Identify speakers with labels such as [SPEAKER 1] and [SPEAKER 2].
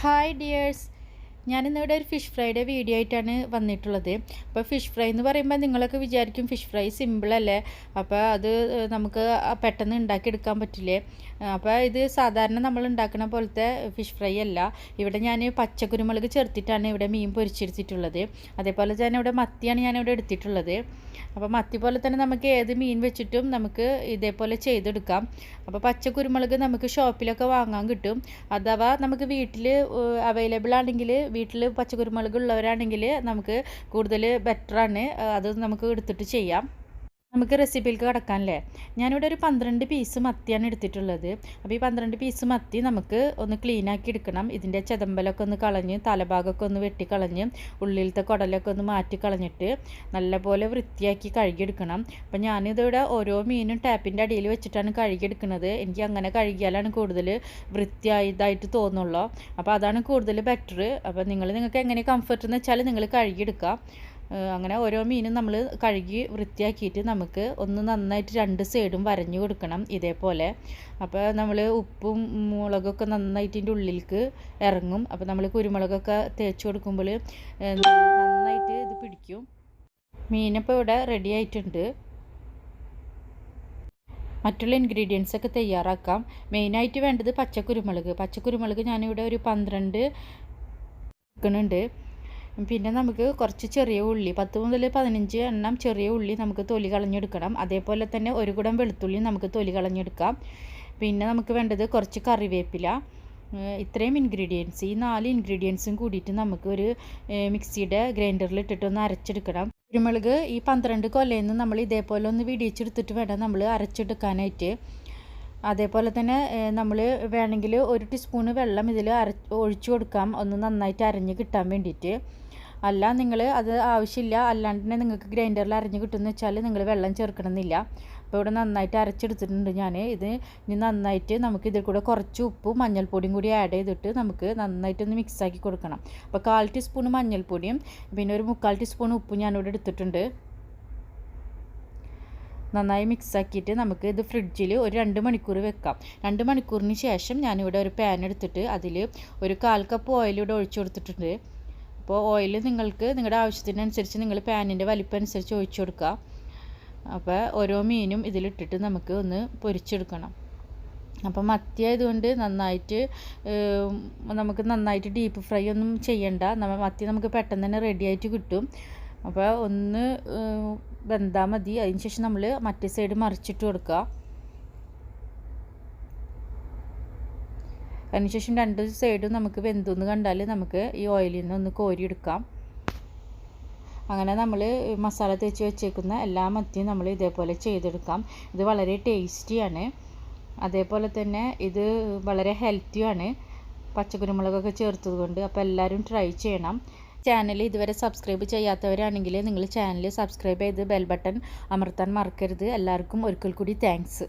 [SPEAKER 1] hi dears. ഞാനിന്നിവിടെ ഒരു fish ഫ്രൈയുടെ video ആയിട്ടാണ് വന്നിട്ടുള്ളത്. അപ്പോൾ ഫിഷ് ഫ്രൈ എന്ന് പറയുമ്പോൾ നിങ്ങളൊക്കെ വിചാരിക്കും ഫിഷ് ഫ്രൈ സിമ്പിളല്ലേ അപ്പോൾ അത് നമുക്ക് പെട്ടെന്ന് ഉണ്ടാക്കിയെടുക്കാൻ പറ്റില്ലേ? അപ്പോൾ ഇത് സാധാരണ നമ്മൾ ഉണ്ടാക്കുന്ന പോലത്തെ ഫിഷ് ഫ്രൈ അല്ല. ഇവിടെ ഞാൻ പച്ചക്കുരുമുളക് ചേർത്തിട്ടാണ് ഇവിടെ മീൻ പൊരിച്ചെടുത്തിട്ടുള്ളത്. അതേപോലെ തന്നെ ഇവിടെ മത്തിയാണ് ഞാനിവിടെ എടുത്തിട്ടുള്ളത്. അപ്പോൾ മത്തി പോലെ തന്നെ നമുക്ക് ഏത് മീൻ വെച്ചിട്ടും നമുക്ക് ഇതേപോലെ ചെയ്തെടുക്കാം. അപ്പോൾ പച്ചക്കുരുമുളക് നമുക്ക് ഷോപ്പിലൊക്കെ വാങ്ങാൻ കിട്ടും. അഥവാ നമുക്ക് വീട്ടിൽ അവൈലബിൾ ആണെങ്കിൽ വീട്ടിൽ പച്ചക്കുരുമുളക് ഉള്ളവരാണെങ്കിൽ നമുക്ക് കൂടുതൽ ബെറ്ററാണ് അത് നമുക്ക് എടുത്തിട്ട് ചെയ്യാം. നമുക്ക് റെസിപ്പിയിലേക്ക് കിടക്കാനല്ലേ? ഞാനിവിടെ ഒരു പന്ത്രണ്ട് പീസ് മത്തിയാണ് എടുത്തിട്ടുള്ളത്. അപ്പോൾ ഈ പന്ത്രണ്ട് പീസ് മത്തി നമുക്ക് ഒന്ന് ക്ലീൻ ആക്കി എടുക്കണം. ഇതിന്റെ ചെതമ്പലൊക്കെ ഒന്ന് കളഞ്ഞ് തലഭാഗമൊക്കെ ഒന്ന് വെട്ടിക്കളഞ്ഞ് ഉള്ളിലത്തെ കുടലൊക്കെ ഒന്ന് മാറ്റി കളഞ്ഞിട്ട് നല്ലപോലെ വൃത്തിയാക്കി കഴുകിയെടുക്കണം. അപ്പോൾ ഞാനിതിവിടെ ഓരോ മീനും ടാപ്പിന്റെ അടിയിൽ വെച്ചിട്ടാണ് കഴുകിയെടുക്കുന്നത്. എനിക്ക് അങ്ങനെ കഴുകിയാലാണ് കൂടുതൽ വൃത്തിയായതായിട്ട് തോന്നുള്ളൂ. അപ്പോൾ അതാണ് കൂടുതൽ ബെറ്റർ അപ്പോൾ നിങ്ങൾ നിങ്ങൾക്ക് എങ്ങനെ കംഫർട്ട് എന്ന് വെച്ചാൽ നിങ്ങൾ കഴുകിയെടുക്കുക. അങ്ങനെ ഓരോ മീനും നമ്മൾ കഴുകി വൃത്തിയാക്കിയിട്ട് നമുക്ക് ഒന്ന് നന്നായിട്ട് രണ്ട് സൈഡും വരഞ്ഞു കൊടുക്കണം ഇതേപോലെ. അപ്പോൾ നമ്മൾ ഉപ്പും മുളകൊക്കെ നന്നായിട്ട് ഇതിന്റെ ഉള്ളിലേക്ക് ഇറങ്ങും. അപ്പോൾ നമ്മൾ കുരുമുളകൊക്കെ തേച്ച് കൊടുക്കുമ്പോൾ നന്നായിട്ട് ഇത് പിടിക്കും. മീനപ്പോൾ ഇവിടെ റെഡി ആയിട്ടുണ്ട്. മറ്റുള്ള ഇൻഗ്രീഡിയൻസ് ഒക്കെ തയ്യാറാക്കാം. മെയിനായിട്ട് വേണ്ടത് പച്ചക്കുരുമുളക്. പച്ചക്കുരുമുളക് ഞാനിവിടെ ഒരു പന്ത്രണ്ട് വെക്കുന്നുണ്ട് പിന്നെ നമുക്ക് കുറച്ച് ചെറിയ ഉള്ളി പത്ത് മുതൽ പതിനഞ്ച് എണ്ണം ചെറിയ ഉള്ളി നമുക്ക് തൊലി കളഞ്ഞെടുക്കണം. അതേപോലെ തന്നെ ഒരു കുടം വെളുത്തുള്ളി നമുക്ക് തൊലി കളഞ്ഞെടുക്കാം. പിന്നെ നമുക്ക് വേണ്ടത് കുറച്ച് കറിവേപ്പില ഇത്രയും ഇൻഗ്രീഡിയൻസ് ഈ നാല് ഇൻഗ്രീഡിയൻസും കൂടിയിട്ട് നമുക്ക് ഒരു മിക്സിയുടെ ഗ്രൈൻഡറിൽ ഇട്ടിട്ട് ഒന്ന് അരച്ചെടുക്കണം. കുരുമുളക് ഈ പന്ത്രണ്ട് കൊല്ലയിൽ നിന്ന് നമ്മൾ ഇതേപോലെ ഒന്ന് വിടിയിച്ചെടുത്തിട്ട് വേണം നമ്മൾ അരച്ചെടുക്കാനായിട്ട്. അതേപോലെ തന്നെ നമ്മൾ വേണമെങ്കിൽ ഒരു ടീസ്പൂണ് വെള്ളം ഇതിൽ അര ഒഴിച്ചു കൊടുക്കാം. ഒന്ന് നന്നായിട്ട് അരഞ്ഞ് കിട്ടാൻ വേണ്ടിയിട്ട്. അല്ല നിങ്ങൾ അത് ആവശ്യമില്ല. അല്ലാണ്ട് തന്നെ നിങ്ങൾക്ക് ഗ്രൈൻഡറിൽ അരഞ്ഞ് കിട്ടുമെന്ന് വെച്ചാൽ നിങ്ങൾ വെള്ളം ചേർക്കണമെന്നില്ല. അപ്പോൾ ഇവിടെ നന്നായിട്ട് അരച്ചെടുത്തിട്ടുണ്ട് ഞാൻ ഇത് ഇനി നന്നായിട്ട് നമുക്ക് ഇതിൽ കൂടെ കുറച്ച് ഉപ്പും മഞ്ഞൾപ്പൊടിയും കൂടി ആഡ് ചെയ്തിട്ട് നമുക്ക് നന്നായിട്ടൊന്ന് മിക്സാക്കി കൊടുക്കണം. അപ്പോൾ കാൽ ടീസ്പൂൺ മഞ്ഞൾപ്പൊടിയും പിന്നെ ഒരു മുക്കാൽ ടീസ്പൂൺ ഉപ്പും ഞാനിവിടെ എടുത്തിട്ടുണ്ട്. നന്നായി മിക്സാക്കിയിട്ട് നമുക്ക് ഇത് ഫ്രിഡ്ജിൽ ഒരു രണ്ട് മണിക്കൂർ വെക്കാം. രണ്ട് മണിക്കൂറിന് ശേഷം ഞാനിവിടെ ഒരു പാൻ എടുത്തിട്ട് അതിൽ ഒരു കാൽ കപ്പ് ഓയിൽ ഇവിടെ ഒഴിച്ചു കൊടുത്തിട്ടുണ്ട്. അപ്പോൾ ഓയിൽ നിങ്ങൾക്ക് നിങ്ങളുടെ ആവശ്യത്തിനനുസരിച്ച് നിങ്ങൾ പാനിന്റെ വലിപ്പം അനുസരിച്ച് ഒഴിച്ചു കൊടുക്കുക. അപ്പോൾ ഓരോ മീനും ഇതിലിട്ടിട്ട് നമുക്ക് ഒന്ന് പൊരിച്ചെടുക്കണം. അപ്പം മത്തി ആയതുകൊണ്ട് നന്നായിട്ട് നമുക്ക് നന്നായിട്ട് ഡീപ്പ് ഫ്രൈ ഒന്നും ചെയ്യണ്ട. നമ്മൾ മത്തി നമുക്ക് പെട്ടെന്ന് തന്നെ റെഡി ആയിട്ട് കിട്ടും. അപ്പോൾ ഒന്ന് വെന്താൽ മതി. അതിന് ശേഷം നമ്മൾ മറ്റേ സൈഡ് മറിച്ചിട്ട് കൊടുക്കുക. അതിനുശേഷം രണ്ട് സൈഡും നമുക്ക് വെന്തെന്ന് കണ്ടാൽ നമുക്ക് ഈ ഓയിലിൽ നിന്ന് ഒന്ന് കോരിയെടുക്കാം. അങ്ങനെ നമ്മൾ മസാല തേച്ച് വെച്ചേക്കുന്ന എല്ലാ മത്തിയും നമ്മൾ ഇതേപോലെ ചെയ്തെടുക്കാം. ഇത് വളരെ ടേസ്റ്റിയാണ്. അതേപോലെ തന്നെ ഇത് വളരെ ഹെൽത്തിയാണ് പച്ചക്കുരുമുളകൊക്കെ ചേർത്തത് കൊണ്ട് അപ്പോൾ എല്ലാവരും ട്രൈ ചെയ്യണം. ചാനൽ ഇതുവരെ സബ്സ്ക്രൈബ് ചെയ്യാത്തവരാണെങ്കിൽ നിങ്ങൾ ചാനൽ സബ്സ്ക്രൈബ് ചെയ്ത് ബെൽ ബട്ടൺ അമർത്താൻ മറക്കരുത്. എല്ലാവർക്കും ഒരിക്കൽ കൂടി താങ്ക്സ്